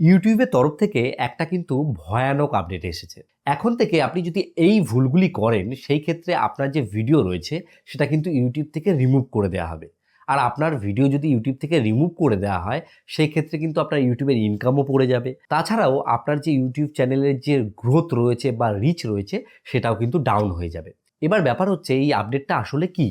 ইউটিউবের তরফ থেকে একটা কিন্তু ভয়ানক আপডেট এসেছে। এখন থেকে আপনি যদি এই ভুলগুলি করেন, সেই ক্ষেত্রে আপনার যে ভিডিও রয়েছে, সেটা কিন্তু ইউটিউব থেকে রিমুভ করে দেওয়া হবে। আর আপনার ভিডিও যদি ইউটিউব থেকে রিমুভ করে দেওয়া হয়, সেই ক্ষেত্রে কিন্তু আপনার ইউটিউবের ইনকামও পড়ে যাবে। তাছাড়াও আপনার যে ইউটিউব চ্যানেলের যে গ্রোথ রয়েছে বা রিচ রয়েছে, সেটাও কিন্তু ডাউন হয়ে যাবে। এবার ব্যাপার হচ্ছে, এই আপডেটটা আসলে কি?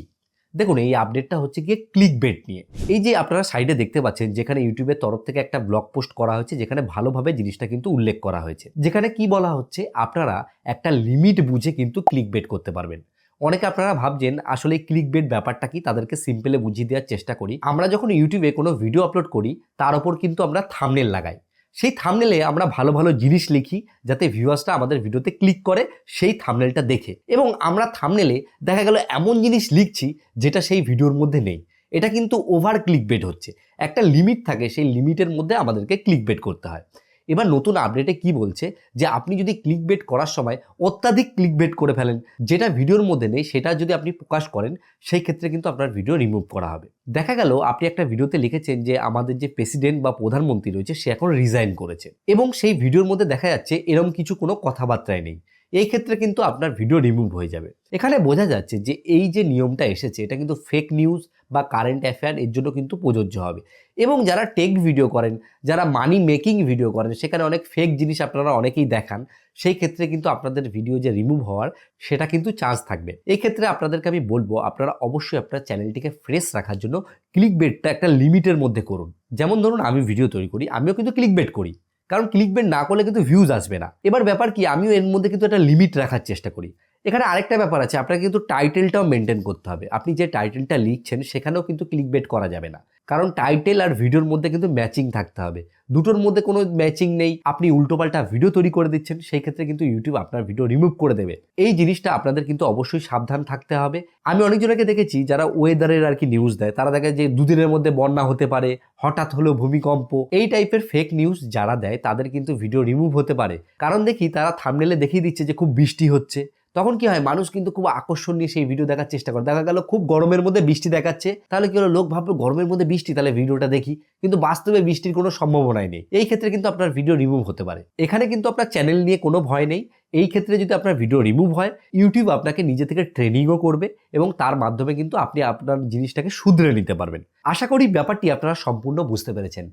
দেখুন, এই আপডেটটা হচ্ছে গিয়ে ক্লিক বেট নিয়ে। এই যে আপনারা সাইডে দেখতে পাচ্ছেন, যেখানে ইউটিউবের তরফ থেকে একটা ব্লগ পোস্ট করা হয়েছে, যেখানে ভালোভাবে জিনিসটা কিন্তু উল্লেখ করা হয়েছে। যেখানে কি বলা হচ্ছে, আপনারা একটা লিমিট বুঝে কিন্তু ক্লিক বেট করতে পারবেন। অনেকে আপনারা ভাবছেন, আসলে ক্লিক বেট ব্যাপারটা কি? তাদেরকে সিম্পলে বুঝিয়ে দেওয়ার চেষ্টা করি। আমরা যখন ইউটিউবে কোনো ভিডিও আপলোড করি, তার ওপর কিন্তু আমরা থামনেল লাগাই। সেই থামনেলে আমরা ভালো ভালো জিনিস লিখি যাতে ভিউয়ার্সটা আমাদের ভিডিওতে ক্লিক করে সেই থামনেলটা দেখে। এবং আমরা থামনেলে দেখা গেল এমন জিনিস লিখছি যেটা সেই ভিডিওর মধ্যে নেই। এটা কিন্তু ওভার ক্লিক বেট হচ্ছে। একটা লিমিট থাকে, সেই লিমিটের মধ্যে আমাদেরকে ক্লিক বেট করতে হয়। এবার নতুন আপডেটে কি বলছে? যে আপনি যদি ক্লিক বেট করার সময় অত্যাধিক ক্লিক বেট করে ফেলেন, যেটা ভিডিওর মধ্যে নেই, সেটা যদি আপনি প্রকাশ করেন, সেই ক্ষেত্রে কিন্তু আপনার ভিডিও রিমুভ করা হবে। দেখা গেল, আপনি একটা ভিডিওতে লিখেছেন যে আমাদের যে প্রেসিডেন্ট বা প্রধানমন্ত্রী রয়েছে, সে এখন রিজাইন করেছে। এবং সেই ভিডিওর মধ্যে দেখা যাচ্ছে, এরম কিছু কোনো কথাবার্তায় নেই। এই ক্ষেত্রে কিন্তু আপনার ভিডিও রিমুভ হয়ে যাবে। এখানে বোঝা যাচ্ছে যে এই যে নিয়মটা এসেছে, এটা কিন্তু ফেক নিউজ বা কারেন্ট অ্যাফেয়ার এর জন্য কিন্তু প্রযোজ্য হবে। এবং যারা টেক ভিডিও করেন, যারা মানি মেকিং ভিডিও করেন, সেখানে অনেক ফেক জিনিস আপনারা অনেকেই দেখান, সেই ক্ষেত্রে কিন্তু আপনাদের ভিডিও যে রিমুভ হওয়ার, সেটা কিন্তু চান্স থাকবে। এই ক্ষেত্রে আপনাদেরকে আমি বলব, আপনারা অবশ্যই আপনার চ্যানেলটিকে ফ্রেশ রাখার জন্য ক্লিক বেটটা একটা লিমিটের মধ্যে করুন। যেমন ধরুন, আমি ভিডিও তৈরি করি, আমিও কিন্তু ক্লিক বেট করি। কারণ ক্লিক বেট না করলে কিন্তু ভিউজ আসবে না। এবার ব্যাপার কি, আমিও এর মধ্যে কিন্তু একটা লিমিট রাখার চেষ্টা করি। এখানে আরেকটা ব্যাপার আছে, আপনাকে কিন্তু টাইটেলটাও মেনটেন করতে হবে। আপনি যে টাইটেলটা লিখছেন, সেখানেও কিন্তু ক্লিক বেট করা যাবে না। কারণ টাইটেল আর ভিডিওর মধ্যে কিন্তু ম্যাচিং থাকতে হবে। দুটোর মধ্যে কোনো ম্যাচিং নেই, আপনি উল্টোপাল্টা ভিডিও তৈরি করে দিচ্ছেন, সেই ক্ষেত্রে কিন্তু ইউটিউব আপনার ভিডিও রিমুভ করে দেবে। এই জিনিসটা আপনাদের কিন্তু অবশ্যই সাবধান থাকতে হবে। আমি অনেকজনকে দেখেছি, যারা ওয়েদারের আর কি নিউজ দেয়, তারা দেখে যে দুদিনের মধ্যে বন্যা হতে পারে, হঠাৎ হলো ভূমিকম্প, এই টাইপের ফেক নিউজ যারা দেয়, তাদের কিন্তু ভিডিও রিমুভ হতে পারে। কারণ দেখি, তারা থামনেলে দেখিয়ে দিচ্ছে যে খুব বৃষ্টি হচ্ছে। তখন কি হয়, মানুষ কিন্তু খুব আকর্ষণ নিয়ে সেই ভিডিও দেখার চেষ্টা করে। দেখা গেল খুব গরমের মধ্যে বৃষ্টি দেখাচ্ছে, তাহলে কি হলো? লোক ভাবলো, গরমের মধ্যে বৃষ্টি, তাহলে ভিডিওটা দেখি। কিন্তু বাস্তবে বৃষ্টির কোনো সম্ভাবনাই নেই। এই ক্ষেত্রে কিন্তু আপনার ভিডিও রিমুভ হতে পারে। এখানে কিন্তু আপনার চ্যানেল নিয়ে কোনো ভয় নেই। এই ক্ষেত্রে যদি আপনার ভিডিও রিমুভ হয় ইউটিউব আপনাকে নিজে থেকে ট্রেনিংও করবে এবং তার মাধ্যমে কিন্তু আপনি আপনার জিনিসটাকে শুধরে নিতে পারবেন। আশা করি ব্যাপারটি আপনারা সম্পূর্ণ বুঝতে পেরেছেন।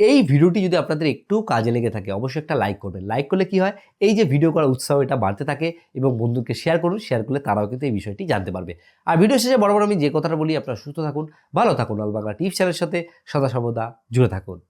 এই ভিডিওটি যদি আপনাদের একটু কাজে লেগে থাকে, অবশ্যই একটা লাইক করবেন। লাইক করলে কি হয়? এই যে ভিডিও করার উৎসাহ এটা বাড়তে থাকে এবং বন্ধুকে শেয়ার করুন শেয়ার করলে তারাও কিন্তু এই বিষয়টি জানতে পারবে। আর ভিডিও শেষে বড় বড় আমি যে কথাটা বলি, আপনারা সুস্থ থাকুন, ভালো থাকুন। আলবাংলা টিপস চ্যানেলের সাথে সদা সর্বদা জুড়ে থাকুন।